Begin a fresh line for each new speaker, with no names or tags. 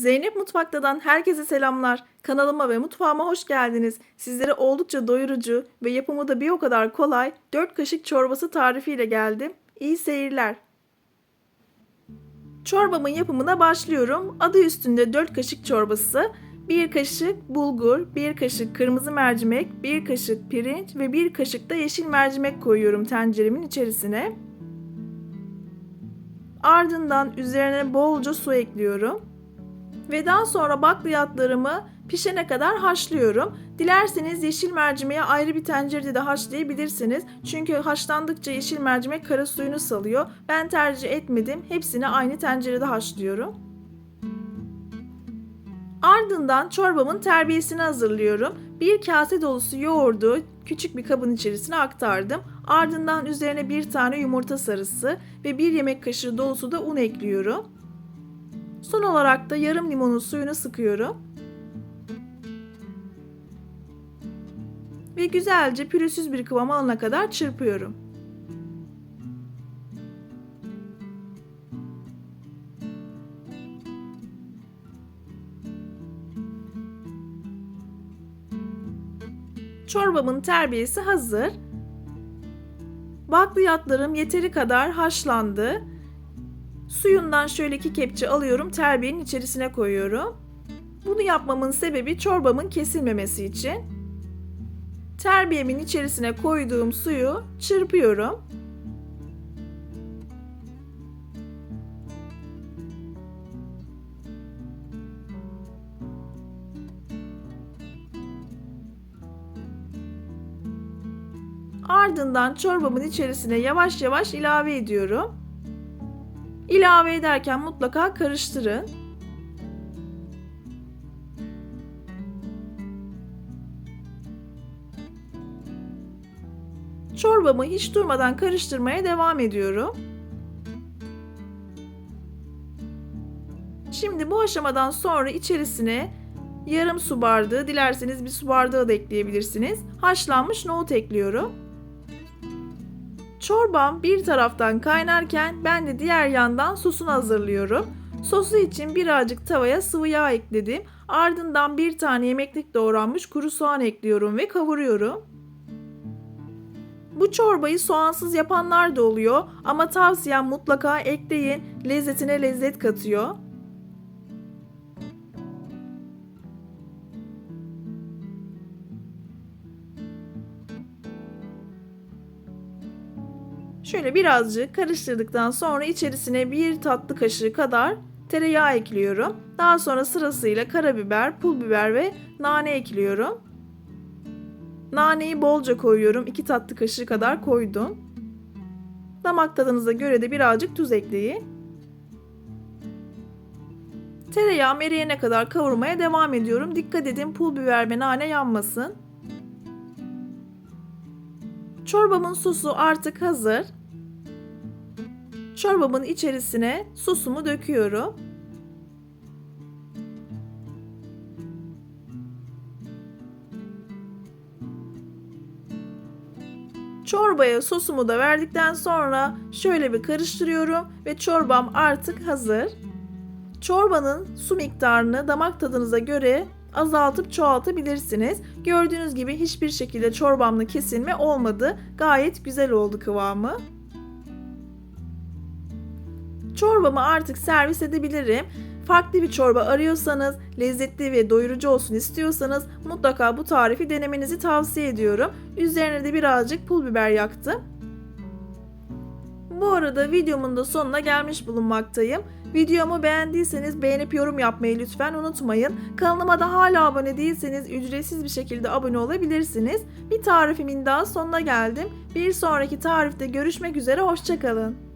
Zeynep Mutfakta'dan herkese selamlar. Kanalıma ve mutfağıma hoş geldiniz. Sizlere oldukça doyurucu ve yapımı da bir o kadar kolay 4 kaşık çorbası tarifiyle geldim. İyi seyirler. Çorbamın yapımına başlıyorum. Adı üstünde 4 kaşık çorbası, 1 kaşık bulgur, 1 kaşık kırmızı mercimek, 1 kaşık pirinç ve 1 kaşık da yeşil mercimek koyuyorum tenceremin içerisine. Ardından üzerine bolca su ekliyorum. Ve daha sonra bakliyatlarımı pişene kadar haşlıyorum. Dilerseniz yeşil mercimeği ayrı bir tencerede de haşlayabilirsiniz. Çünkü haşlandıkça yeşil mercimek kara suyunu salıyor. Ben tercih etmedim. Hepsini aynı tencerede haşlıyorum. Ardından çorbamın terbiyesini hazırlıyorum. Bir kase dolusu yoğurdu küçük bir kabın içerisine aktardım. Ardından üzerine bir tane yumurta sarısı ve bir yemek kaşığı dolusu da un ekliyorum. Son olarak da yarım limonun suyunu sıkıyorum. Ve güzelce pürüzsüz bir kıvam alana kadar çırpıyorum. Çorbamın terbiyesi hazır. Bakliyatlarım yeteri kadar haşlandı. Suyundan şöyle iki kepçe alıyorum, terbiyenin içerisine koyuyorum. Bunu yapmamın sebebi çorbamın kesilmemesi için. Terbiyemin içerisine koyduğum suyu çırpıyorum. Ardından çorbamın içerisine yavaş yavaş ilave ediyorum. İlave ederken mutlaka karıştırın. Çorbamı hiç durmadan karıştırmaya devam ediyorum. Şimdi bu aşamadan sonra içerisine yarım su bardağı, dilerseniz bir su bardağı da ekleyebilirsiniz. Haşlanmış nohut ekliyorum. Çorbam bir taraftan kaynarken ben de diğer yandan sosunu hazırlıyorum. Sosu için birazcık tavaya sıvı yağ ekledim. Ardından bir tane yemeklik doğranmış kuru soğan ekliyorum ve kavuruyorum. Bu çorbayı soğansız yapanlar da oluyor ama tavsiyem mutlaka ekleyin. Lezzetine lezzet katıyor. Şöyle birazcık karıştırdıktan sonra içerisine bir tatlı kaşığı kadar tereyağı ekliyorum. Daha sonra sırasıyla karabiber, pul biber ve nane ekliyorum. Naneyi bolca koyuyorum. 2 tatlı kaşığı kadar koydum. Damak tadınıza göre de birazcık tuz ekleyin. Tereyağım eriyene kadar kavurmaya devam ediyorum. Dikkat edin pul biber ve nane yanmasın. Çorbamın sosu artık hazır. Çorbamın içerisine sosumu döküyorum. Çorbaya sosumu da verdikten sonra şöyle bir karıştırıyorum ve çorbam artık hazır. Çorbanın su miktarını damak tadınıza göre azaltıp çoğaltabilirsiniz. Gördüğünüz gibi hiçbir şekilde çorbamda kesilme olmadı. Gayet güzel oldu kıvamı. Çorbamı artık servis edebilirim. Farklı bir çorba arıyorsanız, lezzetli ve doyurucu olsun istiyorsanız mutlaka bu tarifi denemenizi tavsiye ediyorum. Üzerine de birazcık pul biber yaktım. Bu arada videomun da sonuna gelmiş bulunmaktayım. Videomu beğendiyseniz beğenip yorum yapmayı lütfen unutmayın. Kanalıma da hala abone değilseniz ücretsiz bir şekilde abone olabilirsiniz. Bir tarifimin daha sonuna geldim. Bir sonraki tarifte görüşmek üzere, hoşçakalın.